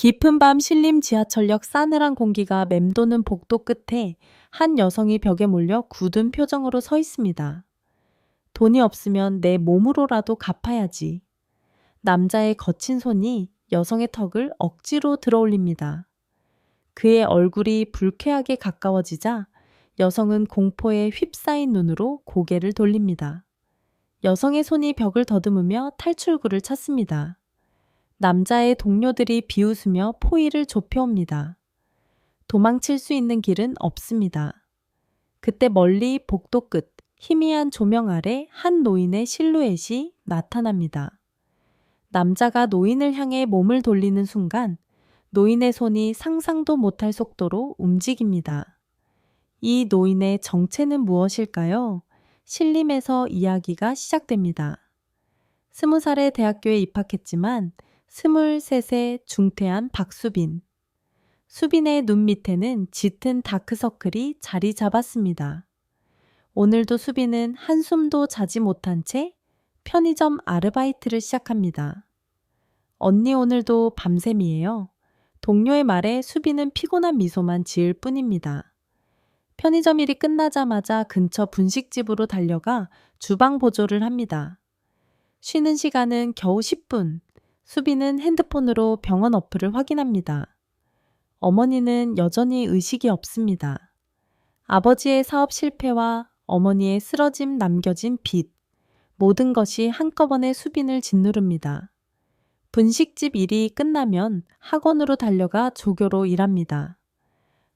깊은 밤 신림 지하철역 싸늘한 공기가 맴도는 복도 끝에 한 여성이 벽에 몰려 굳은 표정으로 서 있습니다. 돈이 없으면 내 몸으로라도 갚아야지. 남자의 거친 손이 여성의 턱을 억지로 들어올립니다. 그의 얼굴이 불쾌하게 가까워지자 여성은 공포에 휩싸인 눈으로 고개를 돌립니다. 여성의 손이 벽을 더듬으며 탈출구를 찾습니다. 남자의 동료들이 비웃으며 포위를 좁혀옵니다. 도망칠 수 있는 길은 없습니다. 그때 멀리 복도 끝 희미한 조명 아래 한 노인의 실루엣이 나타납니다. 남자가 노인을 향해 몸을 돌리는 순간 노인의 손이 상상도 못할 속도로 움직입니다. 이 노인의 정체는 무엇일까요? 신림에서 이야기가 시작됩니다. 스무 살에 대학교에 입학했지만 스물셋에 중퇴한 박수빈. 수빈의 눈 밑에는 짙은 다크서클이 자리 잡았습니다. 오늘도 수빈은 한숨도 자지 못한 채 편의점 아르바이트를 시작합니다. 언니 오늘도 밤샘이에요. 동료의 말에 수빈은 피곤한 미소만 지을 뿐입니다. 편의점 일이 끝나자마자 근처 분식집으로 달려가 주방 보조를 합니다. 쉬는 시간은 겨우 10분. 수빈은 핸드폰으로 병원 어플을 확인합니다. 어머니는 여전히 의식이 없습니다. 아버지의 사업 실패와 어머니의 쓰러짐 남겨진 빚, 모든 것이 한꺼번에 수빈을 짓누릅니다. 분식집 일이 끝나면 학원으로 달려가 조교로 일합니다.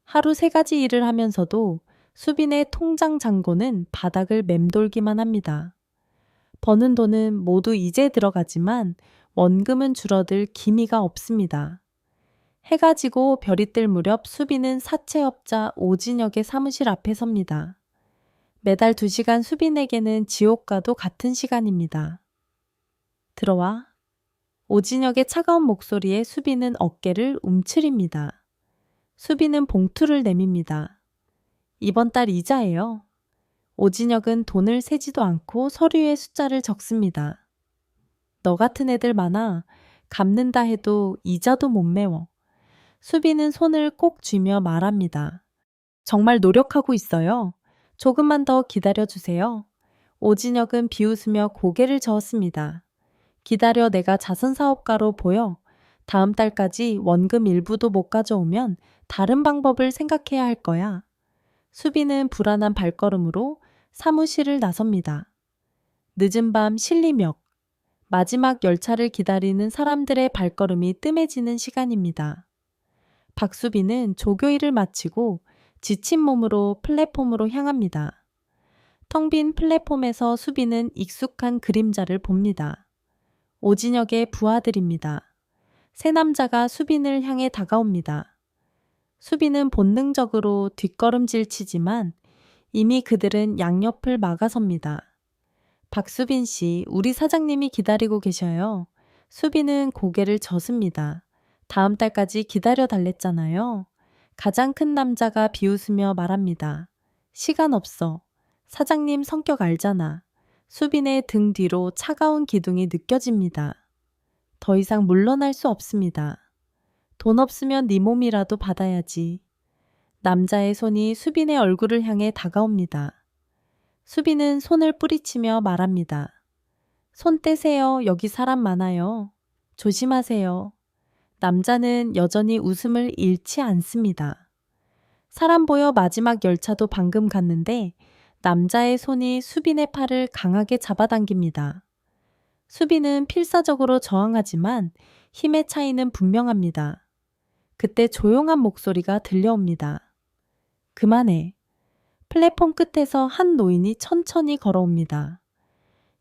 하루 세 가지 일을 하면서도 수빈의 통장 잔고는 바닥을 맴돌기만 합니다. 버는 돈은 모두 이제 들어가지만 원금은 줄어들 기미가 없습니다. 해가 지고 별이 뜰 무렵 수빈은 사채업자 오진혁의 사무실 앞에 섭니다. 매달 2시간 수빈에게는 지옥과도 같은 시간입니다. 들어와. 오진혁의 차가운 목소리에 수빈은 어깨를 움츠립니다. 수빈은 봉투를 내밉니다. 이번 달 이자예요. 오진혁은 돈을 세지도 않고 서류에 숫자를 적습니다. 너 같은 애들 많아. 갚는다 해도 이자도 못 메워. 수비는 손을 꼭 쥐며 말합니다. 정말 노력하고 있어요. 조금만 더 기다려주세요. 오진혁은 비웃으며 고개를 저었습니다. 기다려 내가 자선사업가로 보여. 다음 달까지 원금 일부도 못 가져오면 다른 방법을 생각해야 할 거야. 수비는 불안한 발걸음으로 사무실을 나섭니다. 늦은 밤 신리역. 마지막 열차를 기다리는 사람들의 발걸음이 뜸해지는 시간입니다. 박수빈은 조교일을 마치고 지친 몸으로 플랫폼으로 향합니다. 텅 빈 플랫폼에서 수빈은 익숙한 그림자를 봅니다. 오진혁의 부하들입니다. 세 남자가 수빈을 향해 다가옵니다. 수빈은 본능적으로 뒷걸음질 치지만 이미 그들은 양옆을 막아섭니다. 박수빈 씨, 우리 사장님이 기다리고 계셔요. 수빈은 고개를 젓습니다. 다음 달까지 기다려 달랬잖아요. 가장 큰 남자가 비웃으며 말합니다. 시간 없어. 사장님 성격 알잖아. 수빈의 등 뒤로 차가운 기둥이 느껴집니다. 더 이상 물러날 수 없습니다. 돈 없으면 네 몸이라도 받아야지. 남자의 손이 수빈의 얼굴을 향해 다가옵니다. 수비는 손을 뿌리치며 말합니다. 손 떼세요. 여기 사람 많아요. 조심하세요. 남자는 여전히 웃음을 잃지 않습니다. 사람 보여 마지막 열차도 방금 갔는데 남자의 손이 수빈의 팔을 강하게 잡아당깁니다. 수빈은 필사적으로 저항하지만 힘의 차이는 분명합니다. 그때 조용한 목소리가 들려옵니다. 그만해. 플랫폼 끝에서 한 노인이 천천히 걸어옵니다.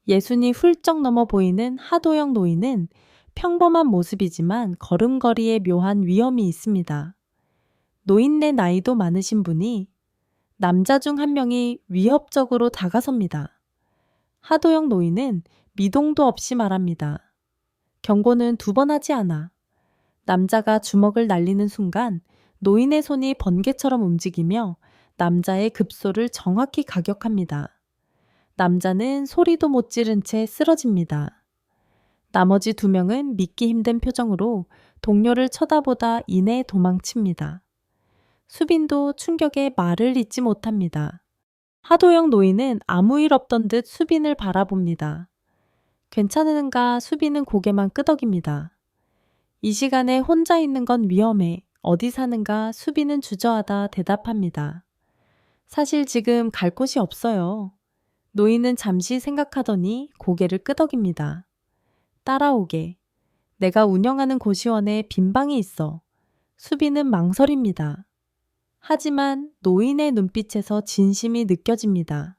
예순이 훌쩍 넘어 보이는 하도영 노인은 평범한 모습이지만 걸음걸이에 묘한 위험이 있습니다. 노인네 나이도 많으신 분이 남자 중 한 명이 위협적으로 다가섭니다. 하도영 노인은 미동도 없이 말합니다. 경고는 두 번 하지 않아. 남자가 주먹을 날리는 순간 노인의 손이 번개처럼 움직이며 남자의 급소를 정확히 가격합니다. 남자는 소리도 못 지른 채 쓰러집니다. 나머지 두 명은 믿기 힘든 표정으로 동료를 쳐다보다 이내 도망칩니다. 수빈도 충격에 말을 잇지 못합니다. 하도영 노인은 아무 일 없던 듯 수빈을 바라봅니다. 괜찮은가 수빈은 고개만 끄덕입니다. 이 시간에 혼자 있는 건 위험해. 어디 사는가 수빈은 주저하다 대답합니다. 사실 지금 갈 곳이 없어요. 노인은 잠시 생각하더니 고개를 끄덕입니다. 따라오게. 내가 운영하는 고시원에 빈 방이 있어. 수빈은 망설입니다. 하지만 노인의 눈빛에서 진심이 느껴집니다.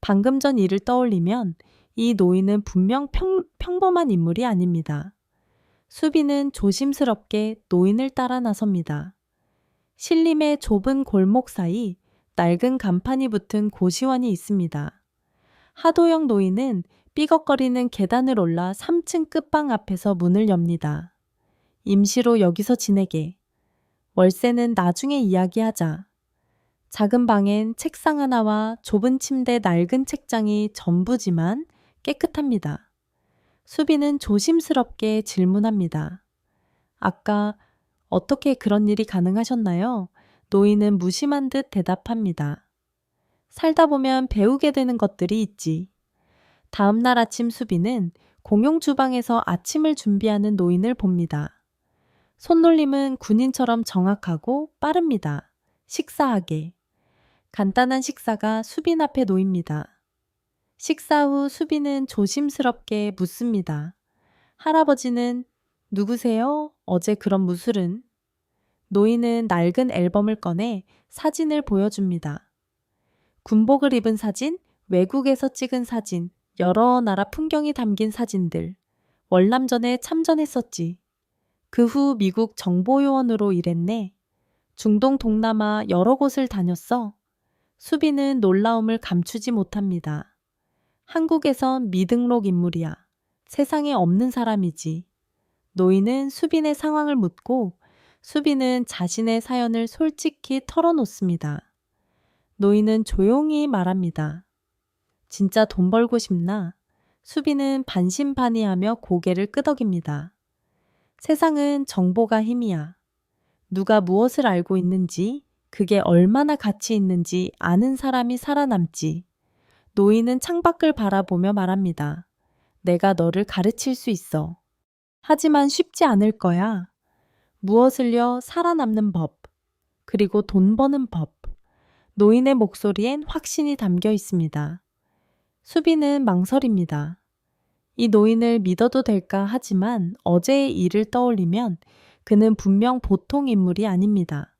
방금 전 일을 떠올리면 이 노인은 분명 평, 평범한 인물이 아닙니다. 수빈은 조심스럽게 노인을 따라 나섭니다. 신림의 좁은 골목 사이 낡은 간판이 붙은 고시원이 있습니다. 하도영 노인은 삐걱거리는 계단을 올라 3층 끝방 앞에서 문을 엽니다. 임시로 여기서 지내게. 월세는 나중에 이야기하자. 작은 방엔 책상 하나와 좁은 침대 낡은 책장이 전부지만 깨끗합니다. 수빈은 조심스럽게 질문합니다. 아까 어떻게 그런 일이 가능하셨나요? 노인은 무심한 듯 대답합니다. 살다 보면 배우게 되는 것들이 있지. 다음 날 아침 수빈은 공용 주방에서 아침을 준비하는 노인을 봅니다. 손놀림은 군인처럼 정확하고 빠릅니다. 식사하게. 간단한 식사가 수빈 앞에 놓입니다. 식사 후 수빈은 조심스럽게 묻습니다. 할아버지는 누구세요? 어제 그런 무술은? 노인은 낡은 앨범을 꺼내 사진을 보여줍니다. 군복을 입은 사진, 외국에서 찍은 사진, 여러 나라 풍경이 담긴 사진들. 월남전에 참전했었지. 그 후 미국 정보요원으로 일했네. 중동 동남아 여러 곳을 다녔어. 수비는 놀라움을 감추지 못합니다. 한국에선 미등록 인물이야. 세상에 없는 사람이지. 노인은 수빈의 상황을 묻고 수빈은 자신의 사연을 솔직히 털어놓습니다. 노인은 조용히 말합니다. 진짜 돈 벌고 싶나? 수빈은 반신반의하며 고개를 끄덕입니다. 세상은 정보가 힘이야. 누가 무엇을 알고 있는지, 그게 얼마나 가치 있는지 아는 사람이 살아남지. 노인은 창밖을 바라보며 말합니다. 내가 너를 가르칠 수 있어. 하지만 쉽지 않을 거야. 무엇을요 살아남는 법, 그리고 돈 버는 법. 노인의 목소리엔 확신이 담겨 있습니다. 수비는 망설입니다. 이 노인을 믿어도 될까 하지만 어제의 일을 떠올리면 그는 분명 보통 인물이 아닙니다.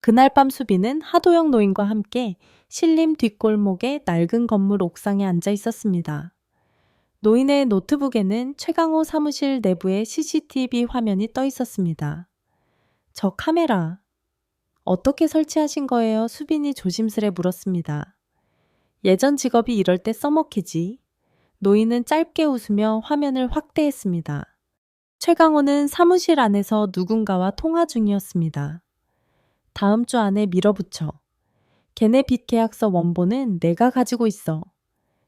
그날 밤 수비는 하도영 노인과 함께 신림 뒷골목의 낡은 건물 옥상에 앉아 있었습니다. 노인의 노트북에는 최강호 사무실 내부의 CCTV 화면이 떠 있었습니다. 저 카메라 어떻게 설치하신 거예요? 수빈이 조심스레 물었습니다. 예전 직업이 이럴 때 써먹히지. 노인은 짧게 웃으며 화면을 확대했습니다. 최강호는 사무실 안에서 누군가와 통화 중이었습니다. 다음 주 안에 밀어붙여. 걔네 빚 계약서 원본은 내가 가지고 있어.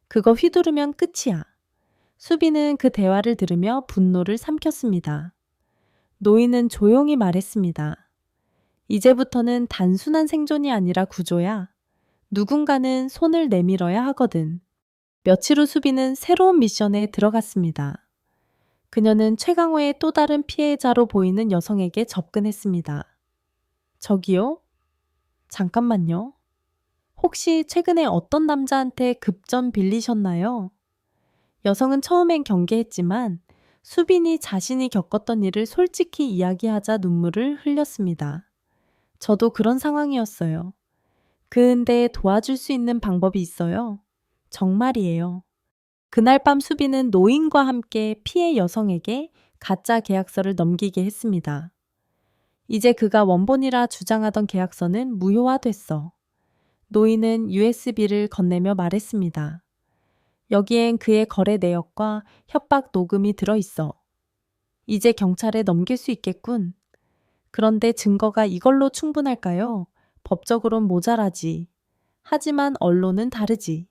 그거 휘두르면 끝이야. 수비는 그 대화를 들으며 분노를 삼켰습니다. 노인은 조용히 말했습니다. 이제부터는 단순한 생존이 아니라 구조야. 누군가는 손을 내밀어야 하거든. 며칠 후 수비는 새로운 미션에 들어갔습니다. 그녀는 최강호의 또 다른 피해자로 보이는 여성에게 접근했습니다. 저기요? 잠깐만요. 혹시 최근에 어떤 남자한테 급전 빌리셨나요? 여성은 처음엔 경계했지만 수빈이 자신이 겪었던 일을 솔직히 이야기하자 눈물을 흘렸습니다. 저도 그런 상황이었어요. 근데 도와줄 수 있는 방법이 있어요. 정말이에요. 그날 밤 수비는 노인과 함께 피해 여성에게 가짜 계약서를 넘기게 했습니다. 이제 그가 원본이라 주장하던 계약서는 무효화됐어. 노인은 USB를 건네며 말했습니다. 여기엔 그의 거래 내역과 협박 녹음이 들어 있어. 이제 경찰에 넘길 수 있겠군. 그런데 증거가 이걸로 충분할까요? 법적으론 모자라지. 하지만 언론은 다르지.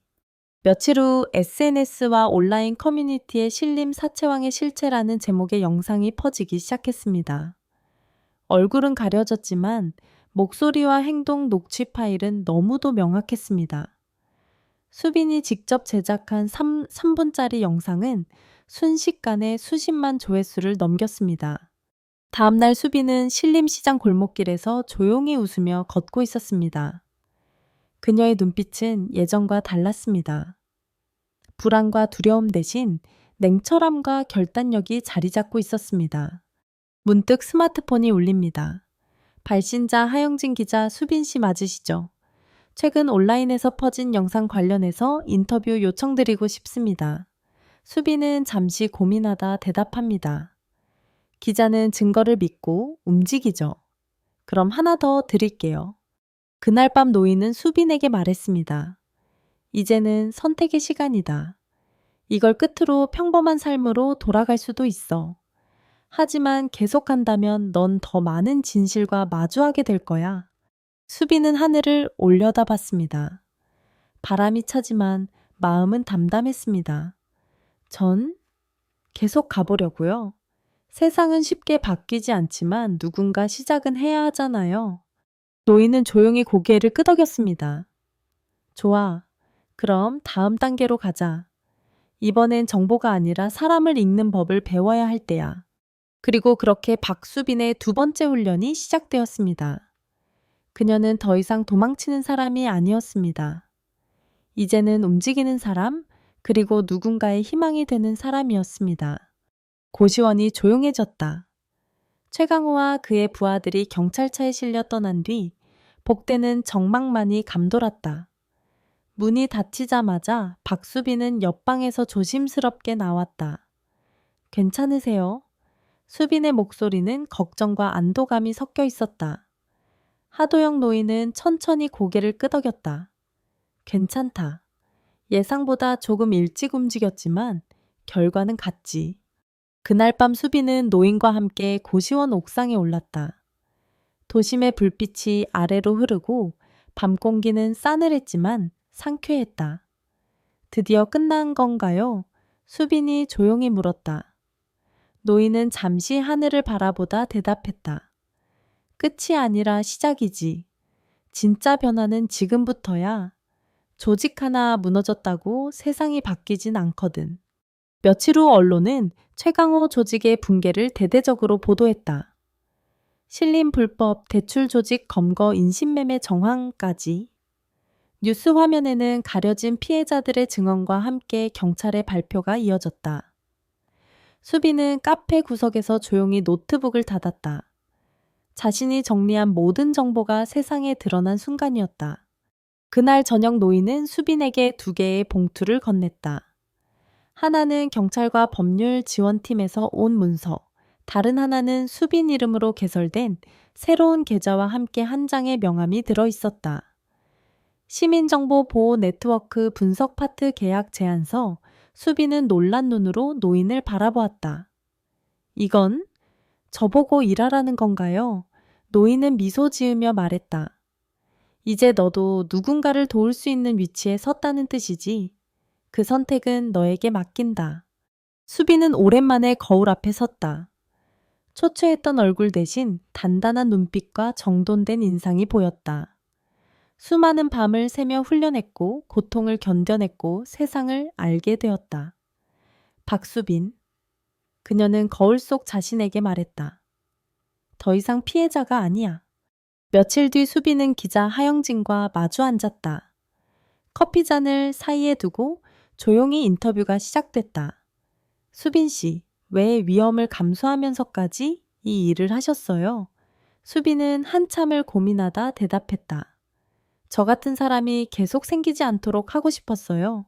며칠 후 SNS와 온라인 커뮤니티에 신림 사채왕의 실체라는 제목의 영상이 퍼지기 시작했습니다. 얼굴은 가려졌지만 목소리와 행동 녹취 파일은 너무도 명확했습니다. 수빈이 직접 제작한 3, 3분짜리 영상은 순식간에 수십만 조회수를 넘겼습니다. 다음날 수빈은 신림시장 골목길에서 조용히 웃으며 걷고 있었습니다. 그녀의 눈빛은 예전과 달랐습니다. 불안과 두려움 대신 냉철함과 결단력이 자리 잡고 있었습니다. 문득 스마트폰이 울립니다. 발신자 하영진 기자 수빈 씨 맞으시죠? 최근 온라인에서 퍼진 영상 관련해서 인터뷰 요청드리고 싶습니다. 수빈은 잠시 고민하다 대답합니다. 기자는 증거를 믿고 움직이죠. 그럼 하나 더 드릴게요. 그날 밤 노인은 수빈에게 말했습니다. 이제는 선택의 시간이다. 이걸 끝으로 평범한 삶으로 돌아갈 수도 있어. 하지만 계속한다면 넌 더 많은 진실과 마주하게 될 거야. 수빈은 하늘을 올려다 봤습니다. 바람이 차지만 마음은 담담했습니다. 전 계속 가보려고요. 세상은 쉽게 바뀌지 않지만 누군가 시작은 해야 하잖아요. 노인은 조용히 고개를 끄덕였습니다. 좋아. 그럼 다음 단계로 가자. 이번엔 정보가 아니라 사람을 읽는 법을 배워야 할 때야. 그리고 그렇게 박수빈의 두 번째 훈련이 시작되었습니다. 그녀는 더 이상 도망치는 사람이 아니었습니다. 이제는 움직이는 사람, 그리고 누군가의 희망이 되는 사람이었습니다. 고시원이 조용해졌다. 최강호와 그의 부하들이 경찰차에 실려 떠난 뒤 복대는 정막만이 감돌았다. 문이 닫히자마자 박수빈은 옆방에서 조심스럽게 나왔다. 괜찮으세요? 수빈의 목소리는 걱정과 안도감이 섞여 있었다. 하도영 노인은 천천히 고개를 끄덕였다. 괜찮다. 예상보다 조금 일찍 움직였지만 결과는 같지. 그날 밤 수빈은 노인과 함께 고시원 옥상에 올랐다. 도심의 불빛이 아래로 흐르고 밤 공기는 싸늘했지만 상쾌했다. 드디어 끝난 건가요? 수빈이 조용히 물었다. 노인은 잠시 하늘을 바라보다 대답했다. 끝이 아니라 시작이지. 진짜 변화는 지금부터야. 조직 하나 무너졌다고 세상이 바뀌진 않거든. 며칠 후 언론은 최강호 조직의 붕괴를 대대적으로 보도했다. 신림 불법 대출 조직 검거 인신매매 정황까지 뉴스 화면에는 가려진 피해자들의 증언과 함께 경찰의 발표가 이어졌다. 수빈은 카페 구석에서 조용히 노트북을 닫았다. 자신이 정리한 모든 정보가 세상에 드러난 순간이었다. 그날 저녁 노인은 수빈에게 두 개의 봉투를 건넸다. 하나는 경찰과 법률 지원팀에서 온 문서, 다른 하나는 수빈 이름으로 개설된 새로운 계좌와 함께 한 장의 명함이 들어 있었다. 시민정보 보호 네트워크 분석 파트 계약 제안서 수빈은 놀란 눈으로 노인을 바라보았다. 이건 저보고 일하라는 건가요? 노인은 미소 지으며 말했다. 이제 너도 누군가를 도울 수 있는 위치에 섰다는 뜻이지. 그 선택은 너에게 맡긴다. 수빈은 오랜만에 거울 앞에 섰다. 초췌했던 얼굴 대신 단단한 눈빛과 정돈된 인상이 보였다. 수많은 밤을 새며 훈련했고 고통을 견뎌냈고 세상을 알게 되었다. 박수빈. 그녀는 거울 속 자신에게 말했다. 더 이상 피해자가 아니야. 며칠 뒤 수빈은 기자 하영진과 마주 앉았다. 커피잔을 사이에 두고 조용히 인터뷰가 시작됐다. 수빈 씨, 왜 위험을 감수하면서까지 이 일을 하셨어요? 수빈은 한참을 고민하다 대답했다. 저 같은 사람이 계속 생기지 않도록 하고 싶었어요.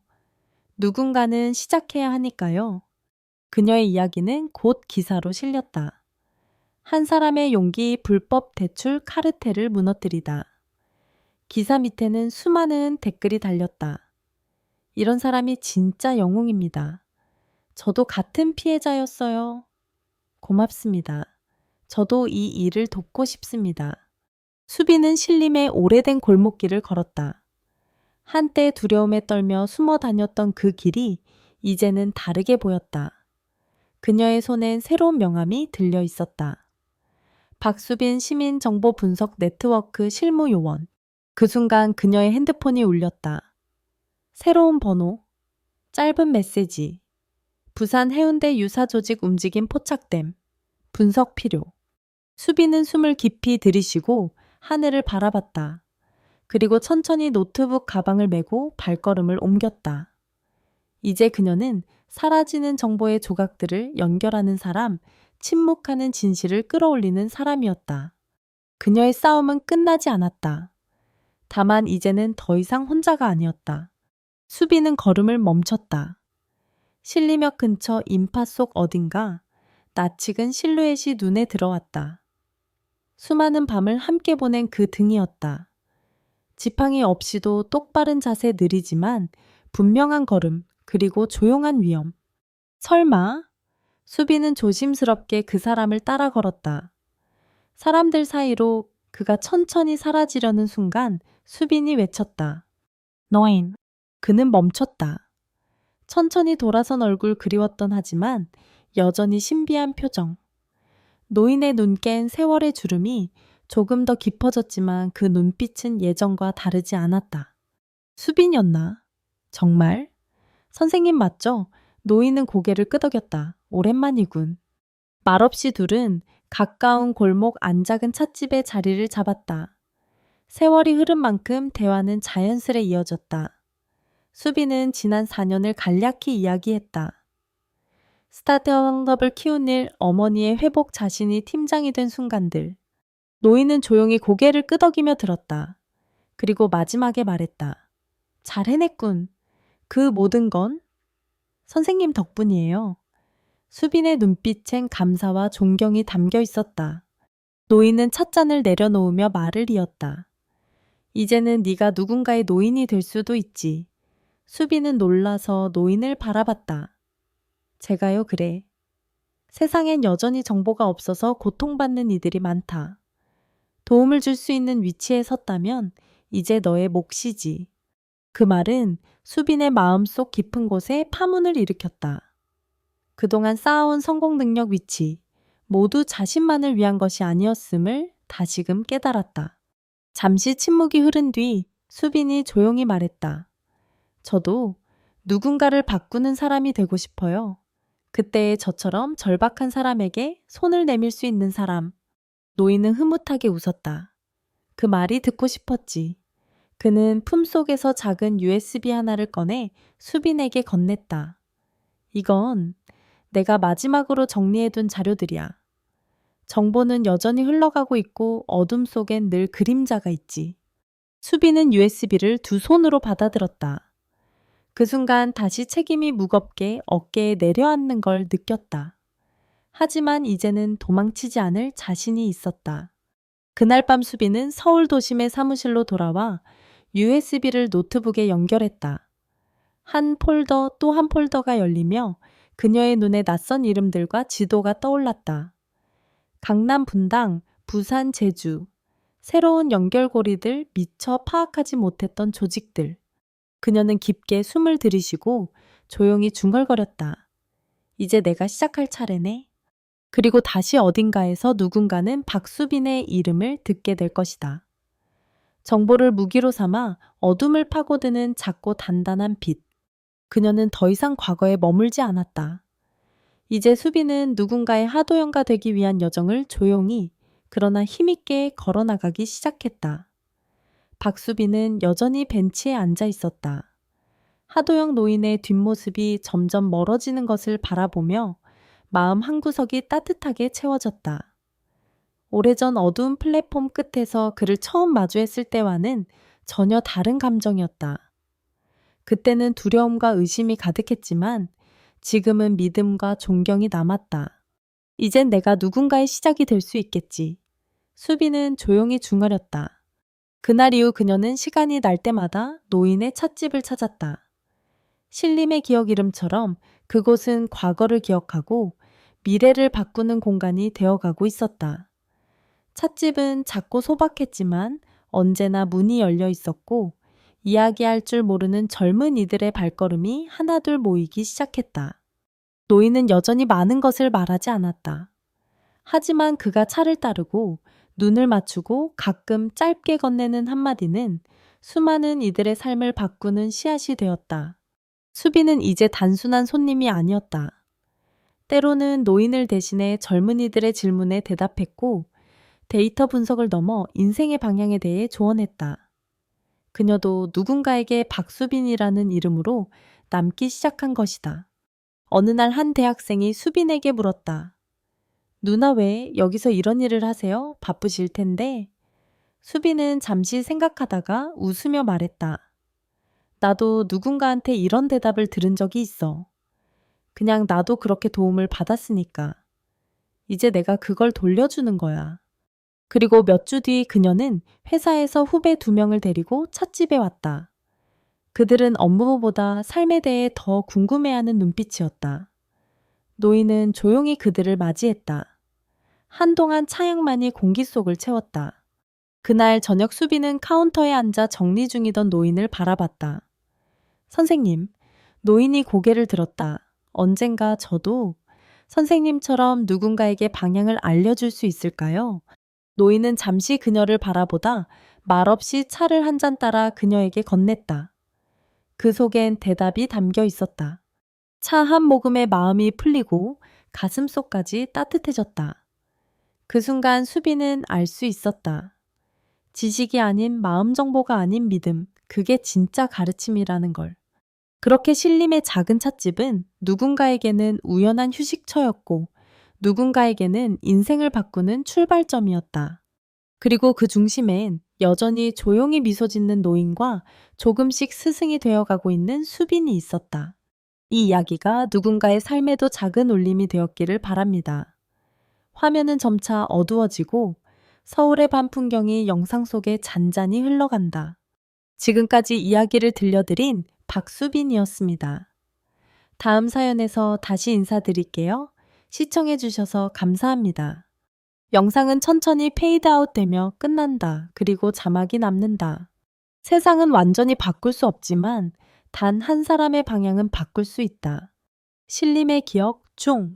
누군가는 시작해야 하니까요. 그녀의 이야기는 곧 기사로 실렸다. 한 사람의 용기 불법 대출 카르텔을 무너뜨리다. 기사 밑에는 수많은 댓글이 달렸다. 이런 사람이 진짜 영웅입니다. 저도 같은 피해자였어요. 고맙습니다. 저도 이 일을 돕고 싶습니다. 수비는 신림의 오래된 골목길을 걸었다. 한때 두려움에 떨며 숨어 다녔던 그 길이 이제는 다르게 보였다. 그녀의 손엔 새로운 명함이 들려 있었다. 박수빈 시민 정보 분석 네트워크 실무 요원. 그 순간 그녀의 핸드폰이 울렸다. 새로운 번호. 짧은 메시지. 부산 해운대 유사 조직 움직임 포착됨. 분석 필요. 수비는 숨을 깊이 들이쉬고 하늘을 바라봤다. 그리고 천천히 노트북 가방을 메고 발걸음을 옮겼다. 이제 그녀는 사라지는 정보의 조각들을 연결하는 사람, 침묵하는 진실을 끌어올리는 사람이었다. 그녀의 싸움은 끝나지 않았다. 다만 이제는 더 이상 혼자가 아니었다. 수비는 걸음을 멈췄다. 신리역 근처 인파 속 어딘가 낯익은 실루엣이 눈에 들어왔다. 수많은 밤을 함께 보낸 그 등이었다. 지팡이 없이도 똑바른 자세 느리지만 분명한 걸음, 그리고 조용한 위험. 설마? 수비는 조심스럽게 그 사람을 따라 걸었다. 사람들 사이로 그가 천천히 사라지려는 순간 수빈이 외쳤다. 너인. 그는 멈췄다. 천천히 돌아선 얼굴 그리웠던 하지만 여전히 신비한 표정. 노인의 눈깬 세월의 주름이 조금 더 깊어졌지만 그 눈빛은 예전과 다르지 않았다. 수빈이었나? 정말? 선생님 맞죠? 노인은 고개를 끄덕였다. 오랜만이군. 말없이 둘은 가까운 골목 안 작은 찻집에 자리를 잡았다. 세월이 흐른 만큼 대화는 자연스레 이어졌다. 수비는 지난 4년을 간략히 이야기했다. 스타트업을 키운 일, 어머니의 회복 자신이 팀장이 된 순간들. 노인은 조용히 고개를 끄덕이며 들었다. 그리고 마지막에 말했다. 잘 해냈군. 그 모든 건 선생님 덕분이에요. 수빈의 눈빛엔 감사와 존경이 담겨 있었다. 노인은 찻잔을 내려놓으며 말을 이었다. 이제는 네가 누군가의 노인이 될 수도 있지. 수빈은 놀라서 노인을 바라봤다. 제가요, 그래. 세상엔 여전히 정보가 없어서 고통받는 이들이 많다. 도움을 줄 수 있는 위치에 섰다면 이제 너의 몫이지. 그 말은 수빈의 마음속 깊은 곳에 파문을 일으켰다. 그동안 쌓아온 성공 능력 위치, 모두 자신만을 위한 것이 아니었음을 다시금 깨달았다. 잠시 침묵이 흐른 뒤 수빈이 조용히 말했다. 저도 누군가를 바꾸는 사람이 되고 싶어요. 그때의 저처럼 절박한 사람에게 손을 내밀 수 있는 사람. 노인은 흐뭇하게 웃었다. 그 말이 듣고 싶었지. 그는 품속에서 작은 USB 하나를 꺼내 수빈에게 건넸다. 이건 내가 마지막으로 정리해둔 자료들이야. 정보는 여전히 흘러가고 있고 어둠 속엔 늘 그림자가 있지. 수빈은 USB를 두 손으로 받아들었다. 그 순간 다시 책임이 무겁게 어깨에 내려앉는 걸 느꼈다. 하지만 이제는 도망치지 않을 자신이 있었다. 그날 밤 수비는 서울 도심의 사무실로 돌아와 USB를 노트북에 연결했다. 한 폴더 또 한 폴더가 열리며 그녀의 눈에 낯선 이름들과 지도가 떠올랐다. 강남 분당, 부산 제주, 새로운 연결고리들 미처 파악하지 못했던 조직들. 그녀는 깊게 숨을 들이쉬고 조용히 중얼거렸다. 이제 내가 시작할 차례네. 그리고 다시 어딘가에서 누군가는 박수빈의 이름을 듣게 될 것이다. 정보를 무기로 삼아 어둠을 파고드는 작고 단단한 빛. 그녀는 더 이상 과거에 머물지 않았다. 이제 수빈은 누군가의 하도연가 되기 위한 여정을 조용히 그러나 힘있게 걸어나가기 시작했다. 박수빈은 여전히 벤치에 앉아 있었다. 하도영 노인의 뒷모습이 점점 멀어지는 것을 바라보며 마음 한구석이 따뜻하게 채워졌다. 오래전 어두운 플랫폼 끝에서 그를 처음 마주했을 때와는 전혀 다른 감정이었다. 그때는 두려움과 의심이 가득했지만 지금은 믿음과 존경이 남았다. 이젠 내가 누군가의 시작이 될 수 있겠지. 수비는 조용히 중얼였다. 그날 이후 그녀는 시간이 날 때마다 노인의 찻집을 찾았다. 신림의 기억 이름처럼 그곳은 과거를 기억하고 미래를 바꾸는 공간이 되어가고 있었다. 찻집은 작고 소박했지만 언제나 문이 열려 있었고 이야기할 줄 모르는 젊은 이들의 발걸음이 하나둘 모이기 시작했다. 노인은 여전히 많은 것을 말하지 않았다. 하지만 그가 차를 따르고 눈을 맞추고 가끔 짧게 건네는 한마디는 수많은 이들의 삶을 바꾸는 씨앗이 되었다. 수비는 이제 단순한 손님이 아니었다. 때로는 노인을 대신해 젊은이들의 질문에 대답했고 데이터 분석을 넘어 인생의 방향에 대해 조언했다. 그녀도 누군가에게 박수빈이라는 이름으로 남기 시작한 것이다. 어느 날 한 대학생이 수빈에게 물었다. 누나 왜 여기서 이런 일을 하세요? 바쁘실 텐데. 수빈은 잠시 생각하다가 웃으며 말했다. 나도 누군가한테 이런 대답을 들은 적이 있어. 그냥 나도 그렇게 도움을 받았으니까. 이제 내가 그걸 돌려주는 거야. 그리고 몇 주 뒤 그녀는 회사에서 후배 두 명을 데리고 찻집에 왔다. 그들은 업무보다 삶에 대해 더 궁금해하는 눈빛이었다. 노인은 조용히 그들을 맞이했다. 한동안 차양만이 공기 속을 채웠다. 그날 저녁 수비는 카운터에 앉아 정리 중이던 노인을 바라봤다. 선생님, 노인이 고개를 들었다. 언젠가 저도 선생님처럼 누군가에게 방향을 알려줄 수 있을까요? 노인은 잠시 그녀를 바라보다 말없이 차를 한 잔 따라 그녀에게 건넸다. 그 속엔 대답이 담겨 있었다. 차 한 모금에 마음이 풀리고 가슴 속까지 따뜻해졌다. 그 순간 수비는 알수 있었다. 지식이 아닌 마음 정보가 아닌 믿음, 그게 진짜 가르침이라는 걸. 그렇게 신림의 작은 찻집은 누군가에게는 우연한 휴식처였고 누군가에게는 인생을 바꾸는 출발점이었다. 그리고 그 중심엔 여전히 조용히 미소 짓는 노인과 조금씩 스승이 되어가고 있는 수빈이 있었다. 이 이야기가 누군가의 삶에도 작은 울림이 되었기를 바랍니다. 화면은 점차 어두워지고 서울의 밤 풍경이 영상 속에 잔잔히 흘러간다. 지금까지 이야기를 들려드린 박수빈이었습니다. 다음 사연에서 다시 인사드릴게요. 시청해주셔서 감사합니다. 영상은 천천히 페이드아웃 되며 끝난다. 그리고 자막이 남는다. 세상은 완전히 바꿀 수 없지만 단 한 사람의 방향은 바꿀 수 있다. 신림의 기억 중